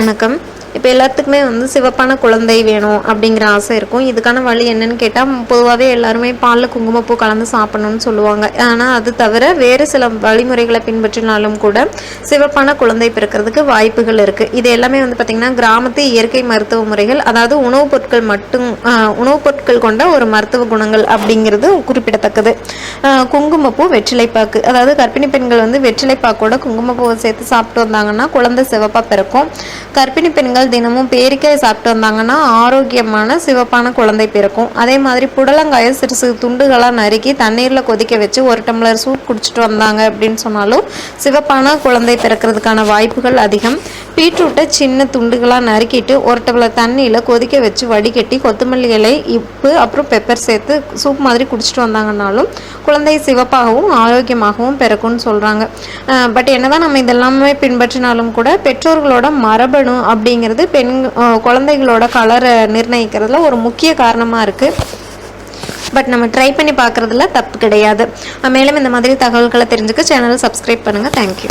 வணக்கம். இப்போ எல்லாத்துக்குமே வந்து சிவப்பான குழந்தை வேணும் அப்படிங்கிற ஆசை இருக்கும். இதுக்கான வழி என்னன்னு கேட்டால் பொதுவாகவே எல்லாருமே பாலில் குங்குமப்பூ கலந்து சாப்பிடணும்னு சொல்லுவாங்க. ஆனால் அது தவிர வேறு சில வழிமுறைகளை பின்பற்றினாலும் கூட சிவப்பான குழந்தை பிறக்கிறதுக்கு வாய்ப்புகள் இருக்குது இது எல்லாமே வந்து பார்த்திங்கன்னா கிராமத்து இயற்கை மருத்துவ முறைகள் அதாவது உணவுப் பொருட்கள் மட்டும் உணவுப் பொருட்கள் கொண்ட ஒரு மருத்துவ குணங்கள் அப்படிங்கிறது குறிப்பிடத்தக்கது. குங்குமப்பூ வெற்றிலைப்பாக்கு அதாவது கர்ப்பிணி பெண்கள் வந்து வெற்றிலைப்பாக்கோட குங்குமப்பூவை சேர்த்து சாப்பிட்டு வந்தாங்கன்னா குழந்தை சிவப்பாக பிறக்கும். கர்ப்பிணி பெண்கள் தினமும் பேரிக்காய் சாப்பிட்டு வந்தாங்கன்னா ஆரோக்கியமான சிவப்பான குழந்தை பிறக்கும். அதே மாதிரி புடலங்காயை சிறு சிறு துண்டுகளாக நறுக்கி தண்ணீரில் கொதிக்க வச்சு ஒரு டம்ளர் சூப் குடிச்சிட்டு வந்தாங்க அப்படின்னு சொன்னாலும் சிவப்பான குழந்தை பிறக்கிறதுக்கான வாய்ப்புகள் அதிகம். பீட்ரூட்டை சின்ன துண்டுகளாக நறுக்கிட்டு ஒரு டம்ளர் தண்ணியில் கொதிக்க வச்சு வடிகட்டி கொத்தமல்லி இலை உப்பு அப்புறம் பெப்பர் சேர்த்து சூப் மாதிரி குடிச்சிட்டு வந்தாங்கன்னாலும் குழந்தை சிவப்பாகவும் ஆரோக்கியமாகவும் பிறக்கும்னு சொல்கிறாங்க பட் என்னதான் நம்ம இதெல்லாமே பின்பற்றினாலும் கூட பெற்றோர்களோட மரபணு அப்படிங்கிற அப்படிங்கிறது பெண் குழந்தைகளோட கலரை நிர்ணயிக்கிறதுல ஒரு முக்கிய காரணமாக இருக்குது பட் நம்ம ட்ரை பண்ணி பார்க்குறதுல தப்பு கிடையாது. மேலும் இந்த மாதிரி தகவல்களை தெரிஞ்சுக்க சேனலை சப்ஸ்கிரைப் பண்ணுங்கள் தேங்க்யூ